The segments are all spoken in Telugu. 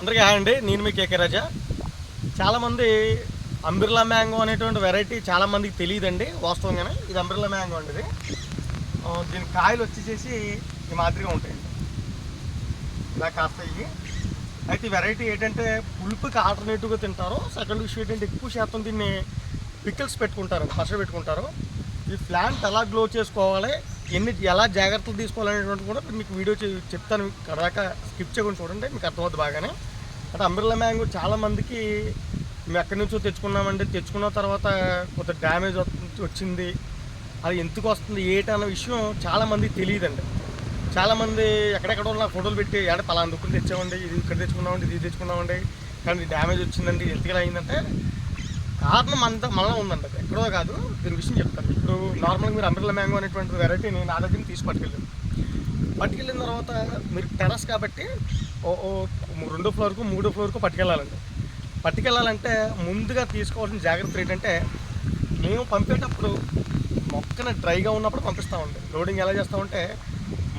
అందరికీ హాయ్ అండి. నేను మీ కేకే రాజా. చాలామంది అంబిర్లా మ్యాంగో అనేటువంటి వెరైటీ చాలామందికి తెలియదండి వాస్తవంగానే. ఇది అంబిర్లా మ్యాంగో అండి ఇది. దీని కాయలు వచ్చేసేసి ఈ మాదిరిగా ఉంటాయండి ఇలా కాస్తాయి. అయితే ఈ వెరైటీ ఏంటంటే పులుపుకి ఆల్టర్నేటివ్గా తింటారు. సెకండ్ విషయం ఏంటంటే ఎక్కువ శాతం దీన్ని పికిల్స్ పెట్టుకుంటారండి పచ్చడి పెట్టుకుంటారు. ఈ ప్లాంట్ ఎలా గ్లో చేసుకోవాలి ఎన్ని ఎలా జాగ్రత్తలు తీసుకోవాలనేటువంటి కూడా మీకు వీడియో చెప్తాను. కడాక స్కిప్ చేయకుండా చూడండి. మీకు అర్థమవుతుంది బాగానే. అంటే అంబ్రిల్లా మ్యాంగో చాలామందికి మేము ఎక్కడి నుంచో తెచ్చుకున్నామండి. తెచ్చుకున్న తర్వాత కొంత డ్యామేజ్ వచ్చింది. అది ఎందుకు వస్తుంది ఏంటి అన్న విషయం చాలామందికి తెలియదండి. చాలామంది ఎక్కడెక్కడ ఉన్న ఫోటోలు పెట్టి అంటే పలా దుక్కులు తెచ్చామండి. ఇది ఇక్కడ తెచ్చుకున్నామండి ఇది తెచ్చుకున్నామండి. కానీ డ్యామేజ్ వచ్చిందండి. ఎందుకు ఇలా అయిందంటే కారణం అంత మనలో ఉందండి. ఎక్కడో కాదు. దీని విషయం చెప్తాను ఇప్పుడు నార్మల్గా మీరు అంబ్రిల్లా మ్యాంగో అనేటువంటి వెరైటీని నా దగ్గర తీసి పట్టుకెళ్ళాను పట్టుకెళ్ళిన తర్వాత మీరు టెరస్ కాబట్టి ఓ ఓ రెండో ఫ్లోర్కు మూడో ఫ్లోర్కు పట్టుకెళ్ళాలండి. పట్టుకెళ్ళాలంటే ముందుగా తీసుకోవాల్సిన జాగ్రత్తలు ఏంటంటే మేము పంపేటప్పుడు మొక్కని డ్రైగా ఉన్నప్పుడు పంపిస్తామండి. లోడింగ్ ఎలా చేస్తామంటే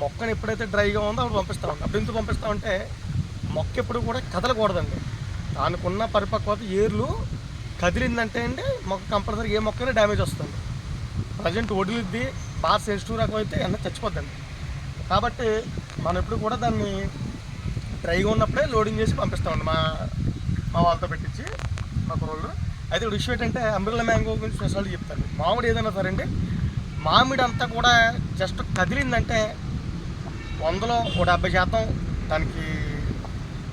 మొక్కని ఎప్పుడైతే డ్రైగా ఉందో అప్పుడు పంపిస్తామండి. అప్పుడు ఎందుకు పంపిస్తామంటే మొక్క ఎప్పుడు కూడా కదలకూడదండి. దానికున్న పరిపక్వత ఏర్లు కదిలిందంటే అండి మొక్క కంపల్సరీ ఏ మొక్కనే డ్యామేజ్ వస్తుంది. ప్రజెంట్ వడిలిద్ది బాగా సెన్సిటివ్ రకం అయితే అన్న చచ్చిపోద్దండి. కాబట్టి మనం ఎప్పుడు కూడా దాన్ని డ్రైగా ఉన్నప్పుడే లోడింగ్ చేసి పంపిస్తామండి మా మా వాళ్ళతో పెట్టించి మా కుర్రోళ్ళు. అయితే ఇప్పుడు విషయం ఏంటంటే అంబ్రిల్లా మ్యాంగో గురించి స్పెషాలిటీ చెప్తాను. మామిడి ఏదైనా సరే అండి మామిడి అంతా కూడా జస్ట్ కదిలిందంటే వందలో ఒక డెబ్బై శాతం దానికి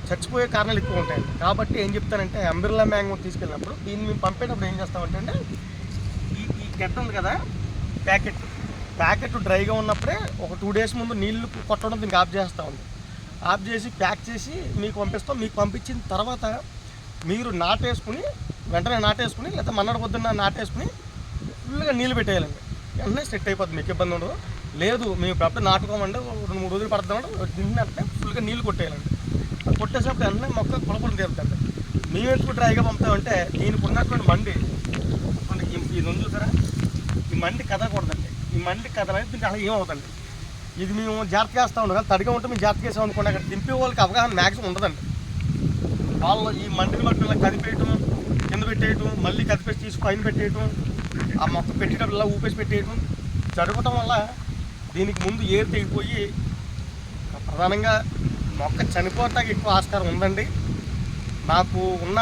చచ్చిపోయే కారణాలు ఎక్కువ ఉంటాయండి. కాబట్టి ఏం చెప్తానంటే అంబ్రిల్లా మ్యాంగో తీసుకెళ్ళినప్పుడు దీన్ని మేము పంపేటప్పుడు ఏం చేస్తామంటే ఈ ఈ గడ్డ ఉంది కదా ప్యాకెట్. ప్యాకెట్ డ్రైగా ఉన్నప్పుడే ఒక టూ డేస్ ముందు నీళ్ళు కొట్టడం దీనికి ఆఫ్ చేస్తూ ఉంది. ఆఫ్ చేసి ప్యాక్ చేసి మీకు పంపిస్తాం. మీకు పంపించిన తర్వాత మీరు నాటేసుకుని వెంటనే నాటేసుకుని లేకపోతే మన్నడ పొద్దున్న నాటేసుకుని ఫుల్గా నీళ్ళు పెట్టేయాలండి. వెంటనే సెట్ అయిపోద్ది. మీకు ఇబ్బంది ఉండదు. లేదు మేము ఇప్పుడు నాటుకోమండి ఒక రెండు మూడు రోజులు పడుతుందంటే తింటే ఫుల్గా నీళ్ళు కొట్టేయాలండి. అది కొట్టేసినప్పుడు వెంటనే మొక్క కులపడం తీరుతుంది మేము ఎందుకు డ్రైగా పంపుతామంటే దీనికి ఉన్నటువంటి మండి ఇది ఉంది చూసారా? మండి కదలకూడదండి. ఈ మండి కదలనేది దీనికి అలా ఏమవుతుంది ఇది మేము జాగ్రత్త వేస్తూ ఉంటాం కదా తడిగా ఉంటే మేము జాగ్రత్త చేస్తాం అనుకోండి అక్కడ దింపే వాళ్ళకి అవగాహన మ్యాక్సిమం ఉండదండి. వాళ్ళు ఈ మండిని బట్టి ఇలా కదిపేయటం కింద పెట్టేయటం మళ్ళీ కదిపేసి తీసి పైన పెట్టేయటం ఆ మొక్క పెట్టేటప్పుడు ఇలా ఊపేసి పెట్టేయటం జరగటం వల్ల దీనికి ముందు ఏరు తెగిపోయి ప్రధానంగా మొక్క చనిపోవటానికి ఎక్కువ ఆస్కారం ఉందండి. నాకు ఉన్న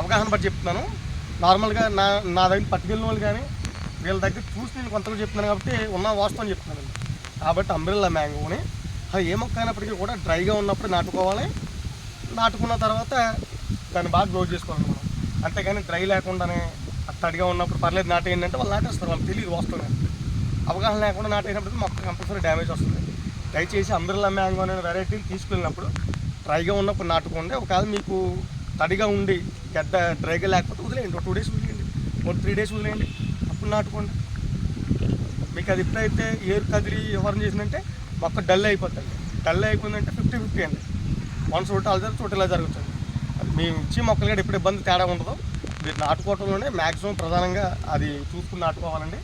అవగాహన బట్టి చెప్తున్నాను. నార్మల్గా నా నా దగ్గర పట్టుకెళ్ళిన వాళ్ళు కానీ వీళ్ళ దగ్గర చూసి నేను కొంతలో చెప్తున్నాను కాబట్టి ఉన్న వాస్తవం చెప్తున్నానండి కాబట్టి అంబ్రిల్లా మ్యాంగోని అది ఏ మొక్క అయినప్పటికీ కూడా డ్రైగా ఉన్నప్పుడు నాటుకోవాలి. నాటుకున్న తర్వాత దాన్ని బాగా గ్రో చేసుకోవాలి మనం. అంతేగాని డ్రై లేకుండానే తడిగా ఉన్నప్పుడు పర్లేదు నాటేయండి అంటే వాళ్ళు నాటేస్తారు వాళ్ళకి తెలియదు వాస్తవంగా అవగాహన లేకుండా నాటేసినప్పుడు మొక్క కంపల్సరీ డ్యామేజ్ వస్తుంది. దయచేసి అంబ్రిల్లా మ్యాంగో అనే వెరైటీని తీసుకెళ్ళినప్పుడు డ్రైగా ఉన్నప్పుడు నాటుకోండి. ఒకవేళ మీకు తడిగా ఉండి గడ్డ డ్రైగా లేకపోతే వదిలేయండి. ఒక టూ డేస్ వదిలేయండి. ఒక త్రీ డేస్ వదిలేయండి. అప్పుడు నాటుకోండి మీకు అది ఎప్పుడైతే ఏరు కదిలి వ్యవహారం చేసిందంటే మొక్క డల్ అయిపోతుంది. డల్ అయిపోయిందంటే ఫిఫ్టీ ఫిఫ్టీ అండి. వన్ చోట అలా చోట ఇలా జరుగుతుంది. అది మేము ఇచ్చి మొక్కలు కూడా ఎప్పుడు ఇబ్బంది తేడా ఉండదు. మీరు నాటుకోవటంలోనే మ్యాక్సిమం ప్రధానంగా అది చూసుకుని నాటుకోవాలండి.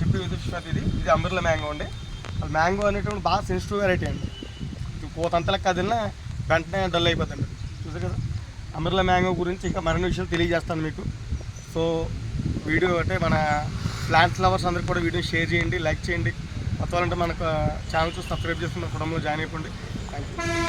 చెప్పి విధిస్తున్నది ఇది. ఇది అంబర్ల మ్యాంగో అండి. అది మ్యాంగో అనేటువంటి బాగా సెన్సిటివ్ వెరైటీ అండి. కోతంతలకు కదిలినా వెంటనే డల్ అయిపోతుంది. చూసారు కదా? అమర్ల మ్యాంగో గురించి ఇంకా మరిన్ని విషయాలు తెలియజేస్తాను మీకు. సో వీడియో అంటే మన ప్లాంట్ ఫ్లవర్స్ అందరికీ కూడా వీడియో షేర్ చేయండి లైక్ చేయండి. మొత్తం వాళ్ళంటే మనకు ఛానల్ చూసి సబ్స్క్రైబ్ చేసుకుని కుటుంబంలో జాయిన్ అయిపోండి. Thank you